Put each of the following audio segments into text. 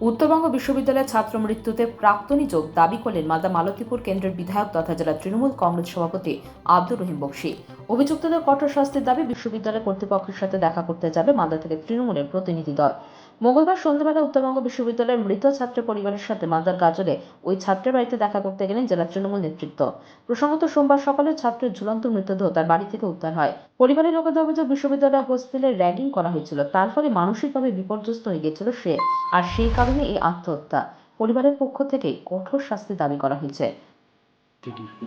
উত্তরবঙ্গ বিশ্ববিদ্যালয়ের ছাত্র মৃত্যুতে প্রাক্তনী যোগ দাবি করলেন মালদা মালতীপুর কেন্দ্রের বিধায়ক তথা জেলা তৃণমূল কংগ্রেস সভাপতি আব্দুর রহিম বক্সি। অভিযুক্তদের কঠোর শাস্তির দাবি বিশ্ববিদ্যালয় কর্তৃপক্ষের সাথে দেখা করতে যাবে মালদা থেকে তৃণমূলের প্রতিনিধি দল। মঙ্গলবার সন্ধ্যাবেলা উত্তরবঙ্গ বিশ্ববিদ্যালয়ের মৃত ছাত্রের পরিবারের সাথে মালদার গাজলে ওই ছাত্রের বাড়িতে দেখা করতে গেলেন জেলা তৃণমূল নেতৃত্ব। প্রসঙ্গত সোমবার সকালে ছাত্রের ঝুলন্ত মৃতদেহ তার বাড়ি থেকে উদ্ধার হয়। পরিবারের লোকেদের অভিযোগ বিশ্ববিদ্যালয় হোস্টেলে র্যাগিং করা হয়েছিল। তার ফলে মানসিকভাবে বিপর্যস্ত হয়ে গিয়েছিল সে আর সেই কারণে এই আত্মহত্যা। পরিবারের পক্ষ থেকে কঠোর শাস্তি দাবি করা হয়েছে।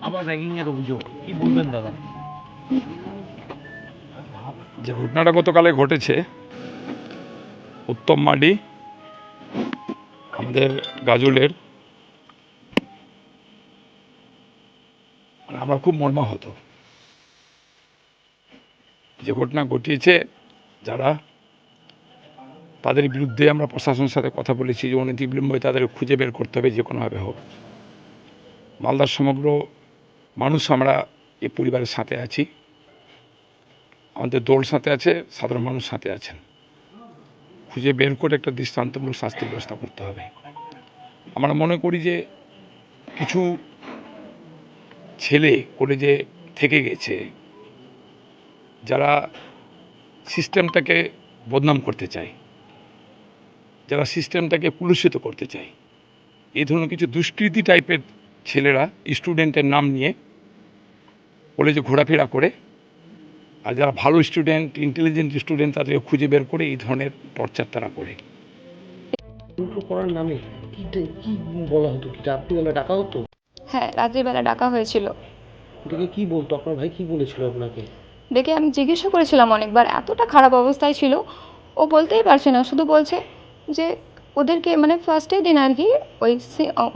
আবার র্যাগিং এর অভিযোগ? কি বলবেন দাদা? যে ঘটনাটা গতকালে ঘটেছে উত্তম মাডি, আমাদের গাজলের। আমরা খুব মর্মাহত। যে ঘটনা ঘটিয়েছে, যারা তাদের বিরুদ্ধে আমরা প্রশাসনের সাথে কথা বলেছি, যে অনতিবিলম্বে তাদের খুঁজে বের করতে হবে, যে কোনোভাবে হোক। মালদার সমগ্র মানুষ আমরা এই পরিবারের সাথে আছি। আমাদের দল সাথে আছে, সাধারণ মানুষ সাথে আছেন। খুঁজে বের করে একটা দৃষ্টান্তমূলক শাস্তির ব্যবস্থা করতে হবে। আমরা মনে করি যে কিছু ছেলে কলেজে থেকে গেছে, যারা সিস্টেমটাকে বদনাম করতে চায়, যারা সিস্টেমটাকে পুলুষিত করতে চায়। এই ধরনের কিছু দুষ্কৃতি টাইপের ছেলেরা স্টুডেন্টের নাম নিয়ে কলেজে ঘোরাফেরা করে আর যারা ভালো স্টুডেন্ট ইন্টেলিজেন্ট স্টুডেন্ট তাদেরকে খুঁজে বের করে এই ধরনের টর্চার তারা করে। করার নামে কি কি বলা হতো কি রাত্রিবেলা ডাকা হতো? হ্যাঁ রাত্রিবেলা ডাকা হয়েছিল। এটাকে কি বলতো? আপনার ভাই কি বলেছিল আপনাকে? ডেকে আমি জিজ্ঞাসা করেছিলাম অনেকবার এতটা খারাপ অবস্থায় ছিল ও বলতেই পারছে না শুধু বলছে যে ওদেরকে মানে ফার্স্টের দিন আর কি ওই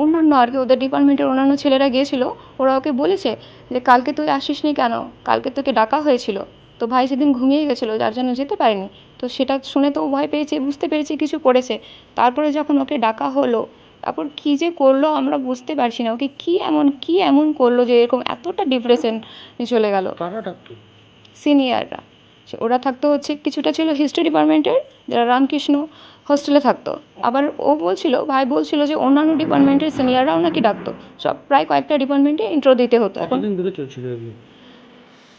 অন্যান্য আর কি ওদের ডিপার্টমেন্টের অন্যান্য ছেলেরা গিয়েছিল ওরা ওকে বলেছে যে কালকে তুই আসিসনি কেন? কালকে তোকে ডাকা হয়েছিল। তো ভাই সেদিন ঘুমিয়ে গেছিল যার জন্য যেতে পারেনি। তো সেটা শুনে তো ও ভয় পেয়েছে বুঝতে পেরেছে কিছু করেছে। তারপরে যখন ওকে ডাকা হলো তারপর কী যে করল আমরা বুঝতে পারছি না। ওকে কী এমন কী এমন করল যে এরকম এতটা ডিপ্রেশন চলে গেল। সিনিয়ররা ওরা থাকতো হচ্ছে কিছুটা ছিল হিস্ট্রি ডিপার্টমেন্টের যারা রামকৃষ্ণ হোস্টেলে থাকতো। আবার ও বলছিল ভাই বলছিল যে অন্যান্য ডিপার্টমেন্টের সিনিয়ররাও নাকি ডাকতো। সব প্রায় কয়েকটা ডিপার্টমেন্টে ইন্ট্রো দিতে হতো।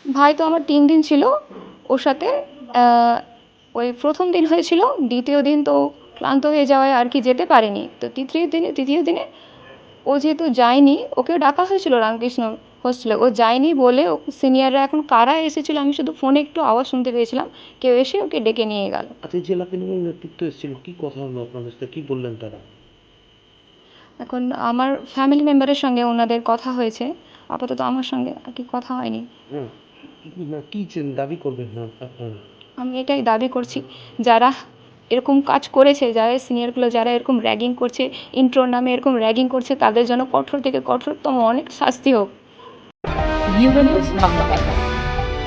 ভাই তো আমার তিন দিন ছিল ওর সাথে ওই প্রথম দিন হয়েছিল দ্বিতীয় দিন তো ক্লান্ত হয়ে যাওয়ায় আর কি যেতে পারেনি। তো তৃতীয় দিনে তৃতীয় দিনে ও যেহেতু যায়নি ওকেও ডাকা হয়েছিল রামকৃষ্ণ হোস্টেলে ও যায়নি বলে ও সিনিয়ররা এখন কারা এসেছিল আমি শুধু ফোনে একটু আওয়াজ শুনতে পেয়েছিলাম। কেউ এসে ওকে ডেকে নিয়ে গেল। জেলা তৃণমূল নেতৃত্ব এসেছিল কি কথা হলো আপনাদের সাথে? কি বললেন তারা? এখন আমার ফ্যামিলি মেম্বারের সঙ্গে ওনাদের কথা হয়েছে। আপাতত আমার সঙ্গে আর কি কথা হয়নি। হ্যাঁ না কি দাবি করবেন না? আপনারা? আমি এটাই দাবি করছি যারা এরকম কাজ করেছে যারা সিনিয়রগুলো যারা এরকম র্যাগিং করছে ইন্ট্রোর নামে এরকম র্যাগিং করছে তাদের জন্য কঠোর থেকে কঠোরতম অনেক শাস্তি হোক।